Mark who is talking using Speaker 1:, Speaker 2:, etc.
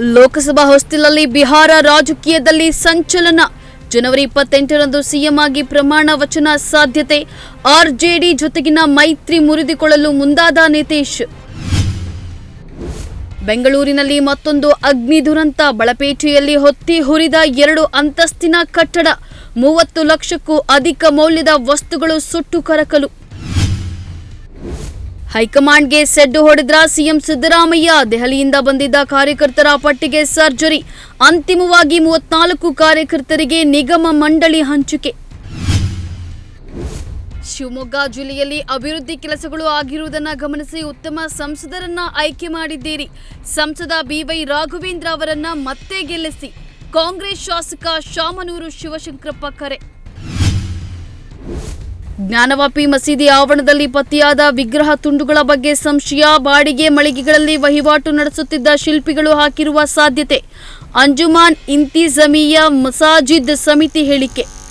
Speaker 1: ಲೋಕಸಭಾ ಹೊಸ್ತಿಲಲ್ಲಿ ಬಿಹಾರ ರಾಜಕೀಯದಲ್ಲಿ ಸಂಚಲನ. ಜನವರಿ ಇಪ್ಪತ್ತೆಂಟರಂದು ಸಿಎಂ ಆಗಿ ಪ್ರಮಾಣ ವಚನ ಸಾಧ್ಯತೆ. ಆರ್ಜೆಡಿ ಜೊತೆಗಿನ ಮೈತ್ರಿ ಮುರಿದುಕೊಳ್ಳಲು ಮುಂದಾದ ನಿತೀಶ್. ಬೆಂಗಳೂರಿನಲ್ಲಿ ಮತ್ತೊಂದು ಅಗ್ನಿ ದುರಂತ. ಬಳಪೇಟೆಯಲ್ಲಿ ಹೊತ್ತಿ ಹುರಿದ ಎರಡು ಅಂತಸ್ತಿನ ಕಟ್ಟಡ. ಮೂವತ್ತು ಲಕ್ಷಕ್ಕೂ ಅಧಿಕ ಮೌಲ್ಯದ ವಸ್ತುಗಳು ಸುಟ್ಟು ಕರಕಲು. ಹೈಕಮಾಂಡ್ಗೆ ಸೆಡ್ಡು ಹೊಡೆದ್ರ ಸಿಎಂ ಸಿದ್ದರಾಮಯ್ಯ ದೆಹಲಿಯಿಂದ ಬಂದಿದ್ದ ಕಾರ್ಯಕರ್ತರ ಪಟ್ಟಿಗೆ ಸರ್ಜರಿ. ಅಂತಿಮವಾಗಿ ಮೂವತ್ನಾಲ್ಕು ಕಾರ್ಯಕರ್ತರಿಗೆ ನಿಗಮ ಮಂಡಳಿ ಹಂಚಿಕೆ. ಶಿವಮೊಗ್ಗ ಜಿಲ್ಲೆಯಲ್ಲಿ ಅಭಿವೃದ್ಧಿ ಕೆಲಸಗಳು ಆಗಿರುವುದನ್ನು ಗಮನಿಸಿ ಉತ್ತಮ ಸಂಸದರನ್ನ ಆಯ್ಕೆ ಮಾಡಿದ್ದೀರಿ. ಸಂಸದ ಬಿವೈ ರಾಘವೇಂದ್ರ ಅವರನ್ನ ಮತ್ತೆ ಗೆಲ್ಲಿಸಿ. ಕಾಂಗ್ರೆಸ್ ಶಾಸಕ ಶಾಮನೂರು ಶಿವಶಂಕರಪ್ಪ ಕರೆ. ಜ್ಞಾನವಾಪಿ ಮಸೀದಿ ಆವರಣದಲ್ಲಿ ಪತ್ತೆಯಾದ ವಿಗ್ರಹ ತುಂಡುಗಳ ಬಗ್ಗೆ ಸಂಶಯ, ಬಾಡಿಗೆ ಮಳಿಗೆಗಳಲ್ಲಿ ವಹಿವಾಟು ನಡೆಸುತ್ತಿದ್ದ ಶಿಲ್ಪಿಗಳು ಹಾಕಿರುವ ಸಾಧ್ಯತೆ. ಅಂಜುಮಾನ್ ಇಂತಿಜಮಿಯಾ ಮಸಾಜಿದ್ ಸಮಿತಿ ಹೇಳಿಕೆ.